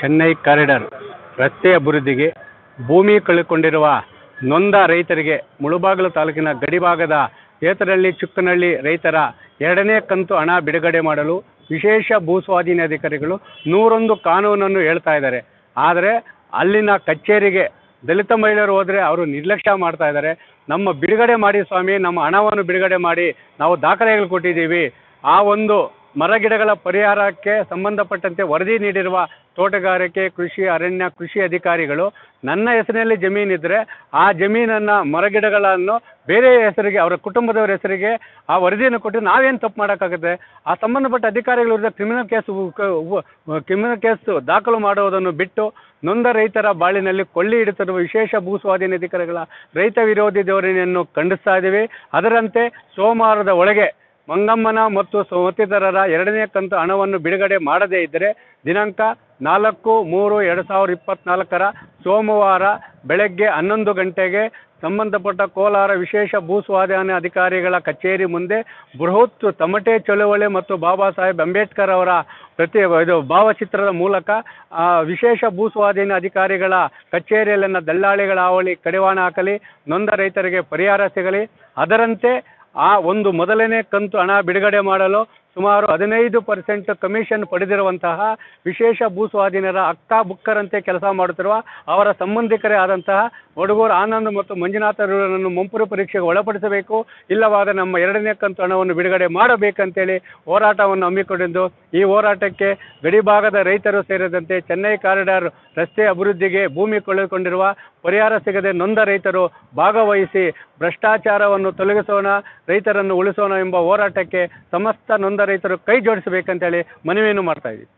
Chennai corridor ರಸ್ತೆ ಅಭಿವೃದ್ಧಿಗೆ ಭೂಮಿ ಕಳೆದುಕೊಂಡಿರುವ ನೊಂದ ರೈತರಿಗೆ ಮುಳುಬಾಗಿಲು ತಾಲೂಕಿನ ಗಡಿಭಾಗದ ಏತರಹಳ್ಳಿ ಚುಕ್ಕನಹಳ್ಳಿ ರೈತರ ಎರಡನೇ ಕಂತು ಹಣ ಬಿಡುಗಡೆ ಮಾಡಲು ವಿಶೇಷ ಭೂ ಸ್ವಾಧೀನಾಧಿಕಾರಿಗಳು ನೂರೊಂದು ಕಾನೂನನ್ನು ಹೇಳ್ತಾ ಇದ್ದಾರೆ. ಆದರೆ ಅಲ್ಲಿನ ಕಚೇರಿಗೆ ದಲಿತ ಮಹಿಳೆಯರು ಹೋದರೆ ಅವರು ನಿರ್ಲಕ್ಷ್ಯ ಮಾಡ್ತಾ ಇದ್ದಾರೆ. ನಮ್ಮ ಬಿಡುಗಡೆ ಮಾಡಿ ಸ್ವಾಮಿ, ನಮ್ಮ ಹಣವನ್ನು ಬಿಡುಗಡೆ ಮಾಡಿ ನಾವು ದಾಖಲೆಗಳು ಕೊಟ್ಟಿದ್ದೀವಿ. ಆ ಒಂದು ಮರಗಿಡಗಳ ಪರಿಹಾರಕ್ಕೆ ಸಂಬಂಧಪಟ್ಟಂತೆ ವರದಿ ನೀಡಿರುವ ತೋಟಗಾರಿಕೆ, ಕೃಷಿ, ಅರಣ್ಯ, ಕೃಷಿ ಅಧಿಕಾರಿಗಳು ನನ್ನ ಹೆಸರಿನಲ್ಲಿ ಜಮೀನಿದ್ದರೆ ಆ ಜಮೀನನ್ನು ಮರಗಿಡಗಳನ್ನು ಬೇರೆ ಹೆಸರಿಗೆ, ಅವರ ಕುಟುಂಬದವರ ಹೆಸರಿಗೆ ಆ ವರದಿಯನ್ನು ಕೊಟ್ಟು ನಾವೇನು ತಪ್ಪು ಮಾಡೋಕ್ಕಾಗುತ್ತೆ? ಆ ಸಂಬಂಧಪಟ್ಟ ಅಧಿಕಾರಿಗಳ ವಿರುದ್ಧ ಕ್ರಿಮಿನಲ್ ಕೇಸ್ ಕ್ರಿಮಿನಲ್ ಕೇಸ್ ದಾಖಲು ಮಾಡುವುದನ್ನು ಬಿಟ್ಟು ನೊಂದ ರೈತರ ಬಾಳಿನಲ್ಲಿ ಕೊಳ್ಳಿ ಇಡುತ್ತಿರುವ ವಿಶೇಷ ಭೂಸ್ವಾಧೀನ ಅಧಿಕಾರಿಗಳ ರೈತ ವಿರೋಧಿ ಧೋರಣೆಯನ್ನು ಖಂಡಿಸ್ತಾ ಇದ್ದೀವಿ. ಅದರಂತೆ ಸೋಮವಾರದ ಒಳಗೆ ಮಂಗಮ್ಮನ ಮತ್ತು ಮತ್ತಿತರರ ಎರಡನೇ ಕಂತು ಹಣವನ್ನು ಬಿಡುಗಡೆ ಮಾಡದೇ ಇದ್ದರೆ ದಿನಾಂಕ ನಾಲ್ಕು ಮೂರು ಎರಡು ಸಾವಿರದ ಇಪ್ಪತ್ತ್ನಾಲ್ಕರ ಸೋಮವಾರ ಬೆಳಗ್ಗೆ ಹನ್ನೊಂದು ಗಂಟೆಗೆ ಸಂಬಂಧಪಟ್ಟ ಕೋಲಾರ ವಿಶೇಷ ಭೂ ಸ್ವಾಧೀನ ಅಧಿಕಾರಿಗಳ ಕಚೇರಿ ಮುಂದೆ ಬೃಹತ್ ತಮಟೆ ಚಳುವಳಿ ಮತ್ತು ಬಾಬಾ ಸಾಹೇಬ್ ಅಂಬೇಡ್ಕರ್ ಅವರ ಪ್ರತಿ ಇದು ಭಾವಚಿತ್ರದ ಮೂಲಕ ವಿಶೇಷ ಭೂ ಸ್ವಾಧೀನ ಅಧಿಕಾರಿಗಳ ಕಚೇರಿಯಲ್ಲಿನ ದಲ್ಲಾಳಿಗಳ ಹಾವಳಿ ಕಡಿವಾಣ ಹಾಕಲಿ, ನೊಂದ ರೈತರಿಗೆ ಪರಿಹಾರ ಸಿಗಲಿ. ಅದರಂತೆ ಆ ಒಂದು ಮೊದಲನೇ ಕಂತು ಹಣ ಬಿಡುಗಡೆ ಮಾಡಲು ಸುಮಾರು ಹದಿನೈದು ಪರ್ಸೆಂಟ್ ಕಮಿಷನ್ ಪಡೆದಿರುವಂತಹ ವಿಶೇಷ ಭೂಸ್ವಾಧೀನರ ಅಕ್ಕ ಬುಕ್ಕರಂತೆ ಕೆಲಸ ಮಾಡುತ್ತಿರುವ ಅವರ ಸಂಬಂಧಿಕರೇ ಆದಂತಹ ಒಡಗೂರು ಆನಂದ್ ಮತ್ತು ಮಂಜುನಾಥರನ್ನು ಮುಂಪುರು ಪರೀಕ್ಷೆಗೆ ಒಳಪಡಿಸಬೇಕು, ಇಲ್ಲವಾದ ನಮ್ಮ ಎರಡನೇ ಕಂತು ಹಣವನ್ನು ಬಿಡುಗಡೆ ಮಾಡಬೇಕಂತೇಳಿ ಹೋರಾಟವನ್ನು ಹಮ್ಮಿಕೊಂಡಿದ್ದು, ಈ ಹೋರಾಟಕ್ಕೆ ಗಡಿಭಾಗದ ರೈತರು ಸೇರಿದಂತೆ ಚೆನ್ನೈ ಕಾರಿಡಾರ್ ರಸ್ತೆ ಅಭಿವೃದ್ಧಿಗೆ ಭೂಮಿ ಕಳೆದುಕೊಂಡಿರುವ ಪರಿಹಾರ ಸಿಗದೆ ನೊಂದ ರೈತರು ಭಾಗವಹಿಸಿ ಭ್ರಷ್ಟಾಚಾರವನ್ನು ತೊಲಗಿಸೋಣ, ರೈತರನ್ನು ಉಳಿಸೋಣ ಎಂಬ ಹೋರಾಟಕ್ಕೆ ಸಮಸ್ತ ನೊಂದ ರೈತರು ಕೈ ಜೋಡಿಸಬೇಕಂತೇಳಿ ಮನವಿಯನ್ನು ಮಾಡ್ತಾ ಇದ್ದೀವಿ.